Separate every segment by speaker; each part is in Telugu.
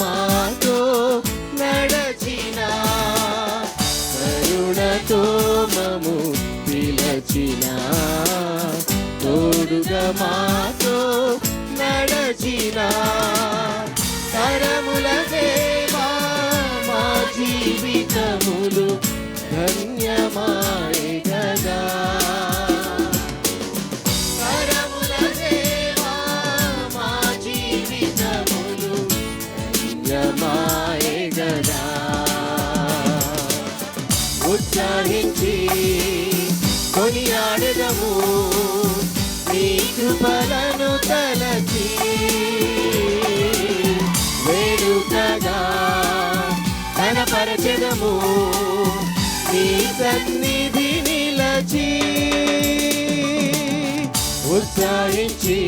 Speaker 1: మాతో నడచిన కరుణతో మము పిలచిన తోడుగా మాతో నడచినా కృపలను తలచి వేడుకగా తన పరచదము నీ సన్నిధి నిలచి ఉత్సాహించి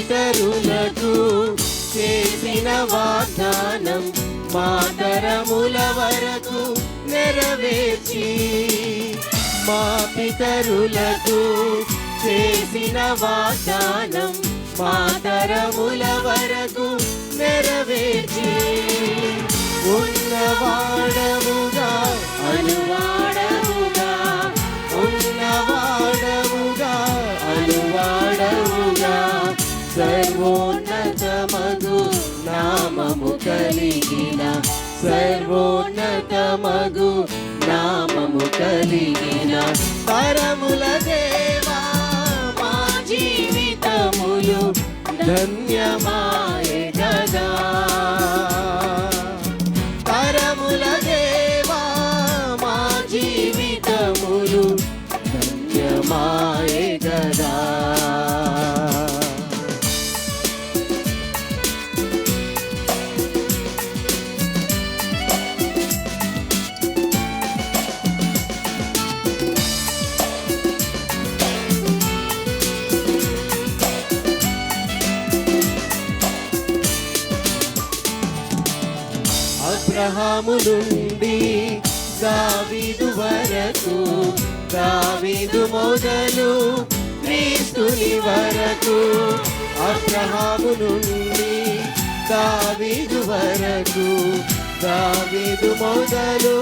Speaker 1: పితరులకు చేసిన వాగ్దానం మా తరముల వరకు నెరవేర్చి మా పితరులకు చేసిన వాగ్దానం మా తరముల వరకు నెరవేర్చి. ఉన్నవాడముగా అనువా కలిగిన కలిగిన సర్వోన్నతమగు నామము కలిగిన పరముల దేవా మా జీవితములు ధన్యమా. అబ్రహాము నుండి దావీదు వరకు దావీదు మొదలు క్రీస్తుని వరకు అబ్రహాము నుండి దావీదు వరకు దావీదు మొదలు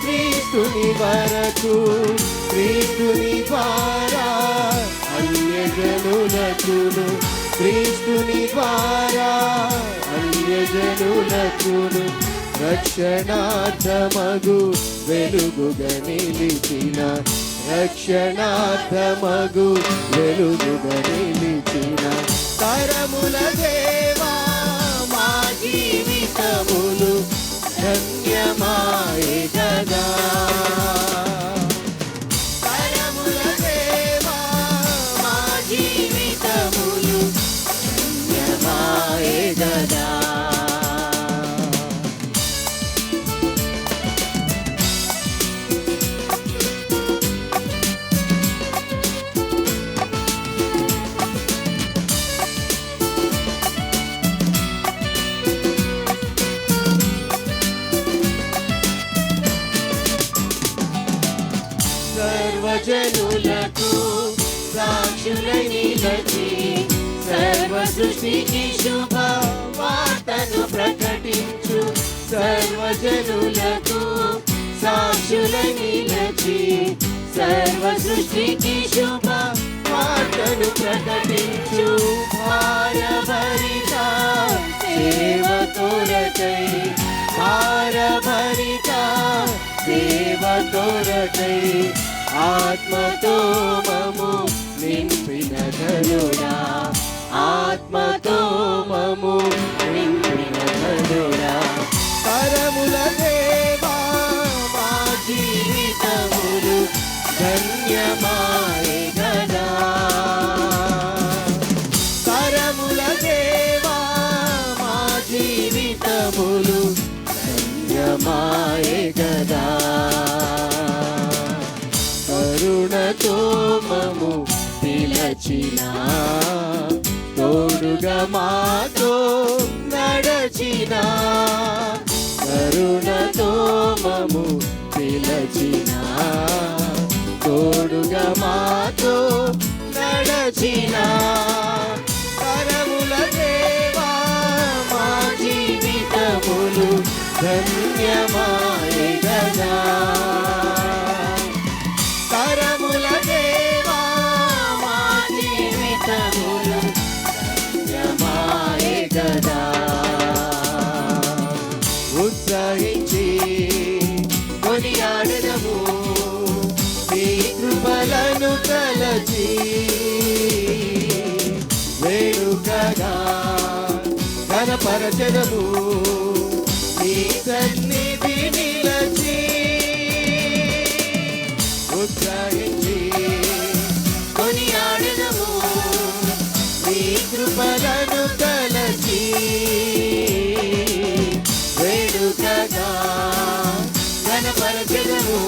Speaker 1: క్రీస్తుని వరకు క్రీస్తుని ద్వారా అన్యజనులకును క్రీస్తుని ద్వారా అన్యజనులకును రక్షణార్థమగు వెలుగుగా నిలిచిన రక్షణార్థమగు వెలుగుగా నిలిచిన. తరముల దేవా మా జీవితములు ధన్యమాయ గదా సర్వజనులకు సాక్షులై నిలచి సర్వ సృష్టికి శుభ వార్తను ప్రకటించు. సర్వజనులకు సాక్షులై నిలచి సర్వ సృష్టికి శుభ వార్తను ప్రకటించు. భారభరిత సేవ కొరకై భారభరిత సేవ కొరకై ఆత్మతో మము నింపిన ధనుడా. ఆత్మతో మము నింపిన ధనుడా. పరముల దేవా మా జీవితములు ధన్య ధన్యమాయే గదా కరముల దేవా మా జీవితములు ధన్యమాయే గదా తోమము పిలచిన తోడుగా మాతో నడచిన కరుణ తోమము పిలచిన తోడుగా మాతో నడచిన. పరముల దేవా మా జీవితములు ధన్యమాయ గదా జగము ఈ సన్నిధి నిలచి ఉత్సాహించి కొనియాడము ఈ కృపలను కలచి వేడుకగా కనపరచదము